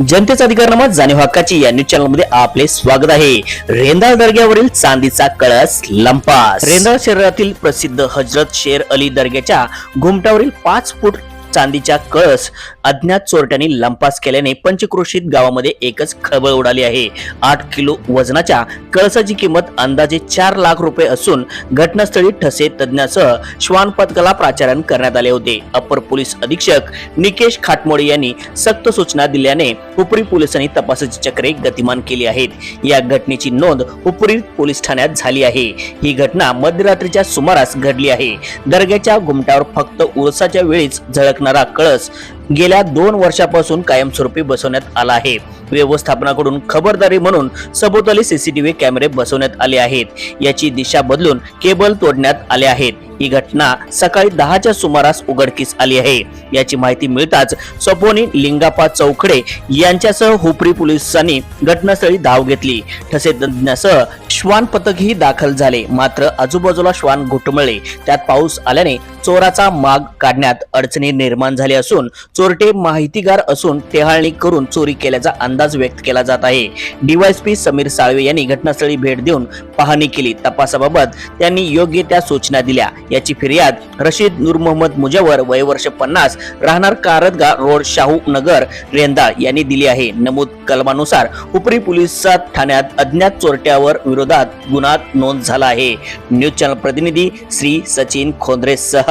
जनतेचा अधिकारनामा जाणीव हक्काची या न्यूज चॅनलमध्ये आपले स्वागत आहे. रेंदाळ दर्ग्यावरील चांदीचा कळस लंपास. रेंदाळ शहरातील प्रसिद्ध हजरत शेर अली दर्ग्याच्या घुमटावरील पाच फूट चांदीच्या कळस अज्ञात चोरट्यांनी लंपास केल्याने पंचक्रोशीत गावामध्ये एकच खळबळ उडाली आहे. आठ किलो वजनाच्या कळसाची किंमत अंदाजे चार लाख रुपये असून घटनास्थळी ठसे तज्ञासह श्वान पथकाला प्राचारण करण्यात आले होते. अपर पोलीस अधीक्षक निकेश खाटमोडे यांनी सक्त सूचना दिल्याने हुपरी पोलिसांनी तपासाची चक्रे गतिमान केली आहेत. या घटनेची नोंद हुपरी पोलीस ठाण्यात झाली आहे. ही घटना मध्यरात्रीच्या सुमारास घडली आहे. दर्ग्याच्या घुमटावर फक्त उरसाच्या वेळीच झळकणारा कळस गेल्या दोन वर्षापासून कायमस्वरूपी बसवण्यात आला आहे. व्यवस्थापनाकडून खबरदारी म्हणून सभोवताली सीसीटीव्ही कॅमेरे बसवण्यात आले आहेत. याची दिशा बदलून केबल तोडण्यात आले आहेत. ही घटना सकाळी दहाच्या सुमारास उघडकीस आली आहे. याची माहिती मिळताच सपोनी लिंगापा चौकडे यांच्यासह हुपरी पोलिसांनी घटनास्थळी धाव घेतली. ठसे तज्ञासह श्वान पथकही दाखल झाले. मात्र आजूबाजूला श्वान घुटमळले. त्यात पाऊस आल्याने चोराचा माग काढण्यात अडचणी निर्माण झाली असून चोरटे माहितीगार असून टेहाळणी करून चोरी केल्याचा अंदाज व्यक्त केला जात आहे. डीवायसपी समीर साळवे यांनी घटनास्थळी भेट देऊन पाहणी केली. तपासाबाबत त्यांनी योग्य त्या सूचना दिल्या. याची फिर्याद रशीद नूर मोहम्मद मुजावर वय वर्ष पन्नास राहणार कारदगा रोड शाहू नगर रेंदाळ यांनी दिली आहे. नमूद कलमानुसार उपरी पोलिसात ठाण्यात अज्ञात चोरट्यावर विरोधात गुन्हा नोंद झाला आहे. न्यूज चॅनल प्रतिनिधी श्री सचिन खोंद्रे सह